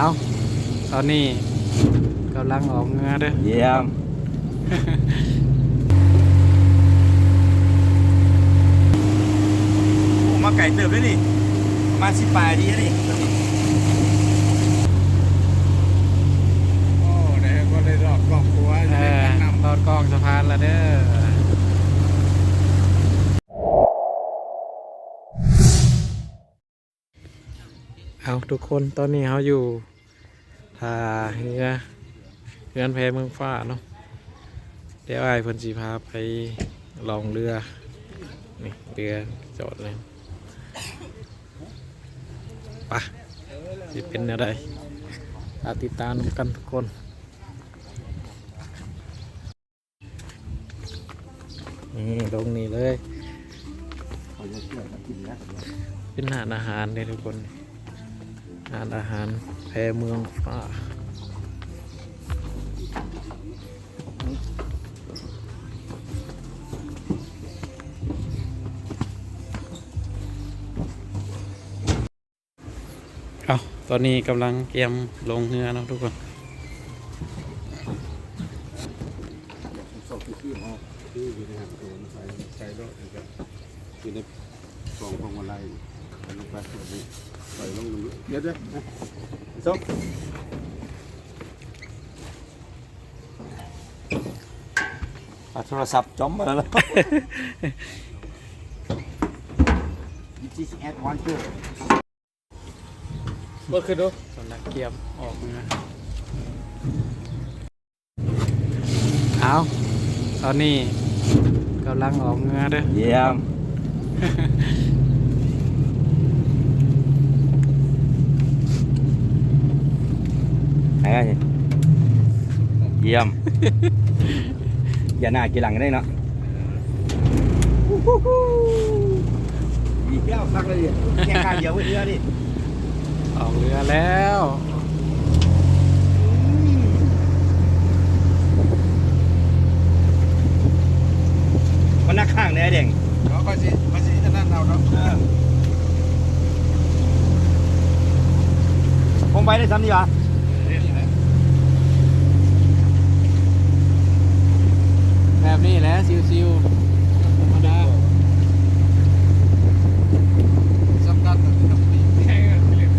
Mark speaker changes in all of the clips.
Speaker 1: เอาตอนนี้กำลังออกเงือเด้อ
Speaker 2: เยี่ยมผมมาไก่เติบด้วยนี่ประมาณสิบปลายดีนะนี่
Speaker 3: โอ้ได้ก็ได้รอบครอบครัว
Speaker 1: เอ
Speaker 3: ได้
Speaker 1: อ
Speaker 3: แนะนำ
Speaker 1: รอดกองสะพานแล้วเด้อ เอาทุกคนตอนนี้เขาอยู่ท่าเรือเรือนแพเมืองฟ้าเนาะเดี๋ยวไอ้เพิ่นสีพาไปลองเรือนี่เรือจอดเลยปะสิเป็นอะไรติดตามกันทุกคนนี่ลงนี่เลย
Speaker 2: เป็
Speaker 1: นหาอาหารเลยทุกคน อาหารอาหารแพเมืองฟ้าเอาตอนนี้กำลังเตรียมลงเรือนะทุกคน
Speaker 3: อยู่ในหันตัวใส่ใส่รถนี่ก็อยู่ในกล่องพวงมาลัย ลงไปแบบนี้ใส่ลงลงเดี๋ยวเดี๋ยวนะส้ม
Speaker 2: เอาโทรศัพท์จ้อมมาแล้ว This is at one two
Speaker 3: เบิกขึ้นดู
Speaker 1: สำนักเกียมออกเรือเอาตอนนี้กำลังออกเรือเด้อ
Speaker 2: เยี่ยม ไหนกันเยี่ยม อย่าหน้ากี่หลังได้เนาะดีแก้วพักเลยดิแค่การเดียวไว้เดียวดิ
Speaker 1: ออกเรือแล้ว
Speaker 2: มันนักข้างเนี่ยไอ้เด่ง
Speaker 3: เขาก็สิมาสิจะนั่นเอาเนาะ
Speaker 2: ผมไปได้ซ้ำดีวะ
Speaker 1: แบบนี้แหละซิวๆธรรมดา
Speaker 3: สำคัญก็คือต้องมีแค่เล็ก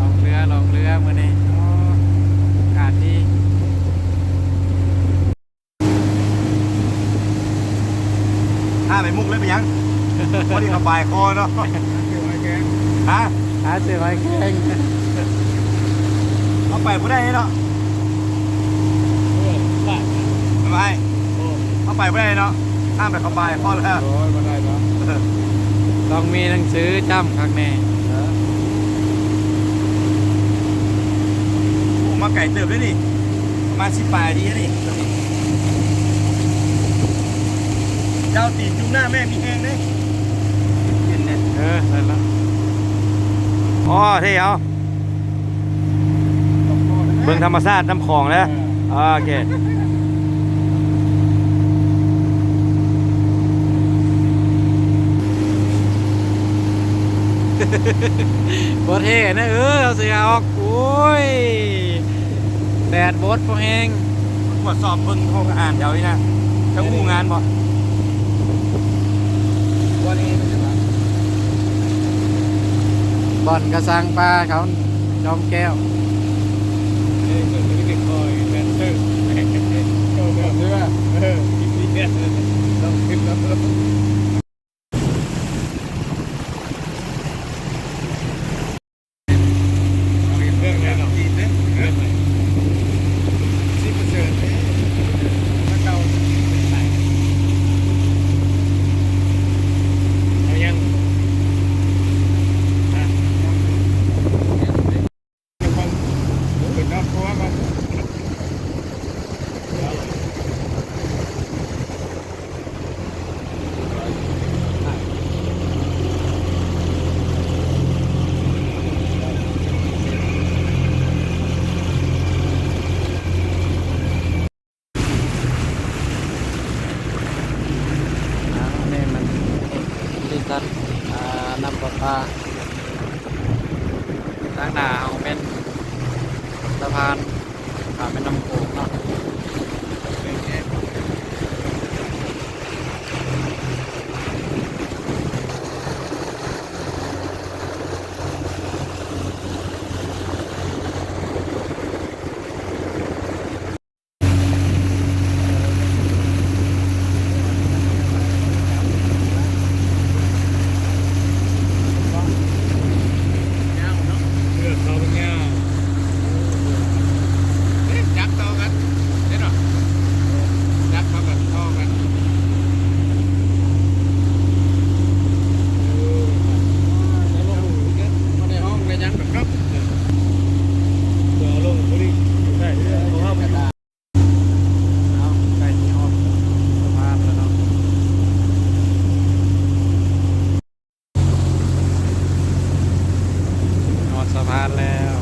Speaker 1: ลองเรือลองเรือมื่อนี้โอ้อากาศดี
Speaker 2: ถ้าไป มุกเลยไปยังพอดีสบายคอเนาะ
Speaker 3: คือไว้แกง
Speaker 2: ฮะ
Speaker 1: หาเสือไว้แข้ง
Speaker 2: เอาไปบ่ได้เนาะ
Speaker 3: โอ้หลาย
Speaker 2: ทำไม
Speaker 3: โอ้
Speaker 2: เอาไปบ่ได้เนาะห้ามไปสบายพอแล้ว
Speaker 3: โอ้ยมาได้เนาะ
Speaker 1: ต้องมีหนังสือจำข้างใน
Speaker 2: ผมมาไก่เติบด้วยนี่ประมาณสิบปลายดีนะนี่ เจ้าตีนจุ่มหน้าแม่มีแห้งเด้เย็นเนี่ย
Speaker 1: เออได้แล้ว
Speaker 2: อ๋อเที่ยวเบิ่งธรรมชาติน้ำคลองแล้วอ่าโอเค
Speaker 1: บดเท่นะเออเอาเสือออกโอ้ยแดดบดพวกเอง
Speaker 2: ตรวจสอบเบิ่งห้องอ่านเดี๋ยวนี้นะจะอู้งานบ่
Speaker 3: วันนี้ไม่ใช่ไหม
Speaker 1: บ่อนกระสังปลาเขาจอมแก้วา
Speaker 3: น
Speaker 1: แล้ว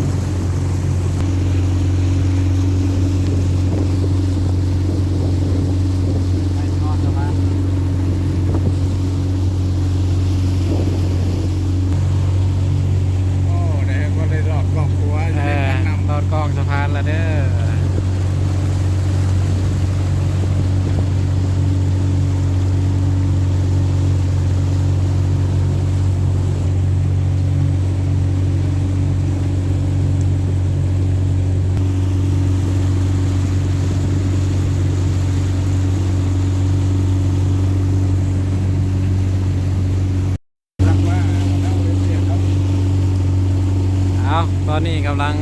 Speaker 1: นี้กำลัง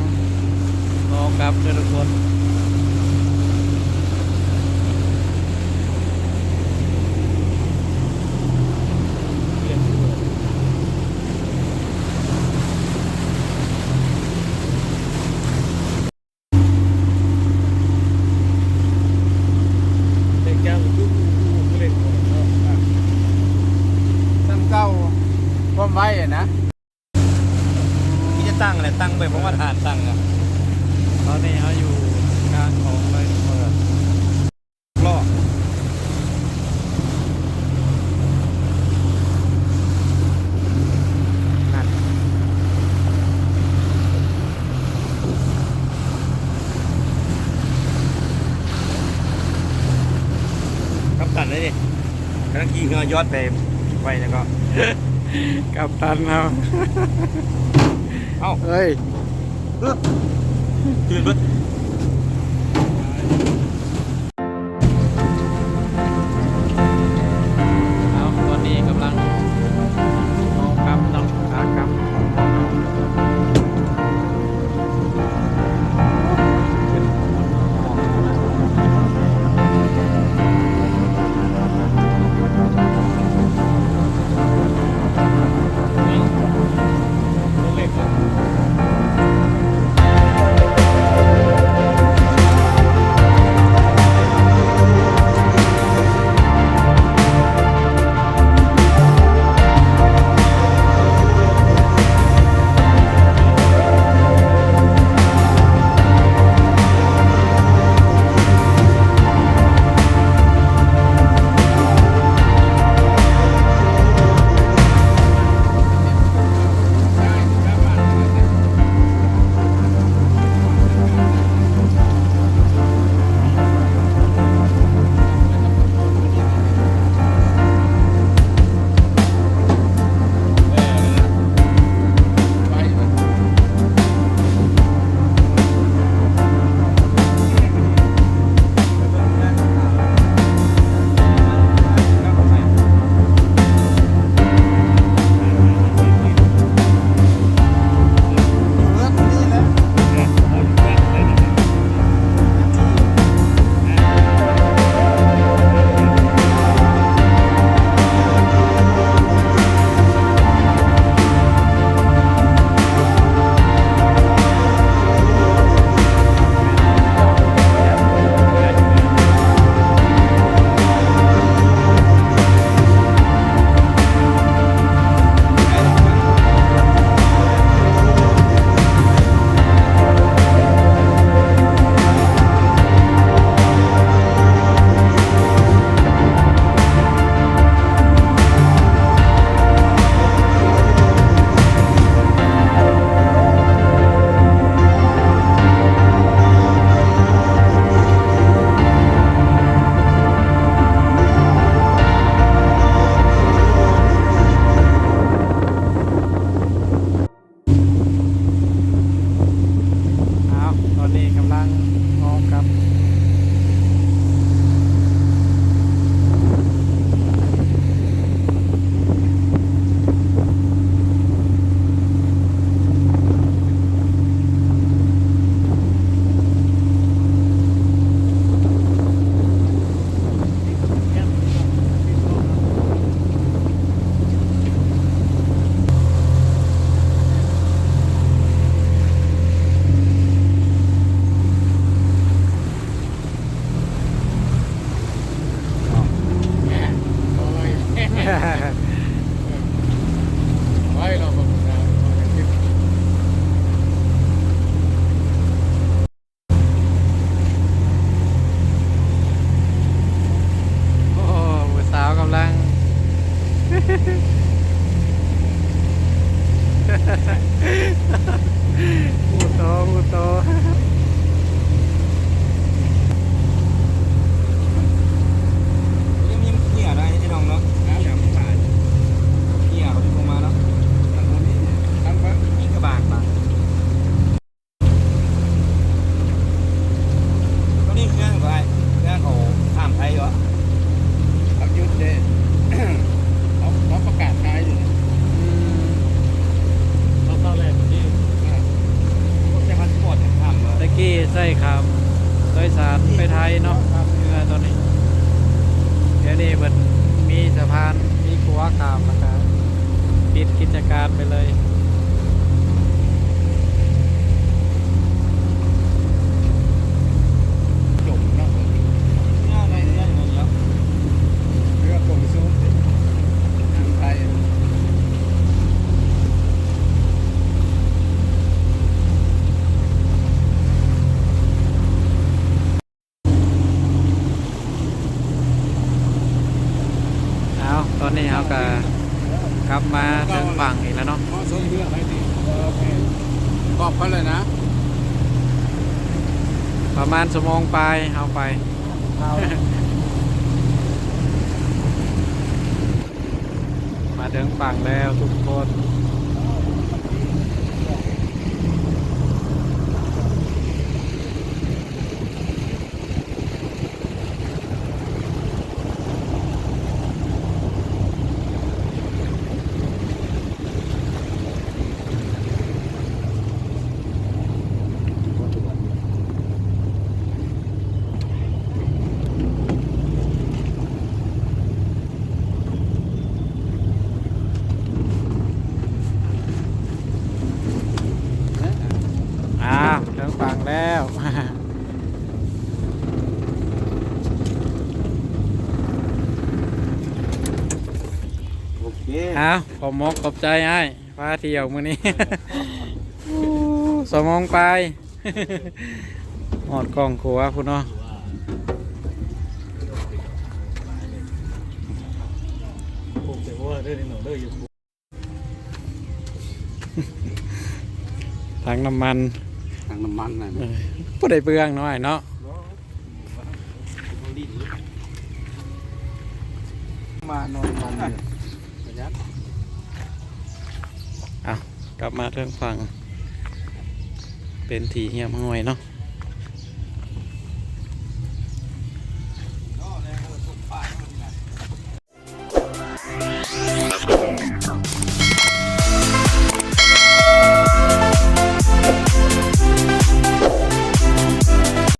Speaker 1: รอกลับทุกคน ยอด
Speaker 2: ไปไปแล้วก็
Speaker 1: กับตันเรา
Speaker 2: เอ้า
Speaker 1: เฮ้ย
Speaker 2: เตื่
Speaker 1: นเบิด อกเขาเล
Speaker 3: ยนะ
Speaker 1: ประมาณสมองปลายเอาไปมาถึงฝั่งแล้วทุกคน อ้าวถึงฝั่งแล้ว
Speaker 3: โอ เค
Speaker 1: เอาขอมกขอบใจไอ้พาเที่ยวมื้อนี้โอ้สมองไปหอดกล่องขัวพุ่นเนาะ
Speaker 2: ผมจะว่าเรื่องนี้หนูเรื่องอยู่
Speaker 1: ถังน้ำมัน
Speaker 3: ทางน้ำมันน่ะ
Speaker 1: เออผู้ใดเปลืองน้อยเนาะ
Speaker 3: มา นอนมัน อยู่ประ
Speaker 1: กลับมาเรื่องฟัง เป็นทีเฮียมห้อยเนาะ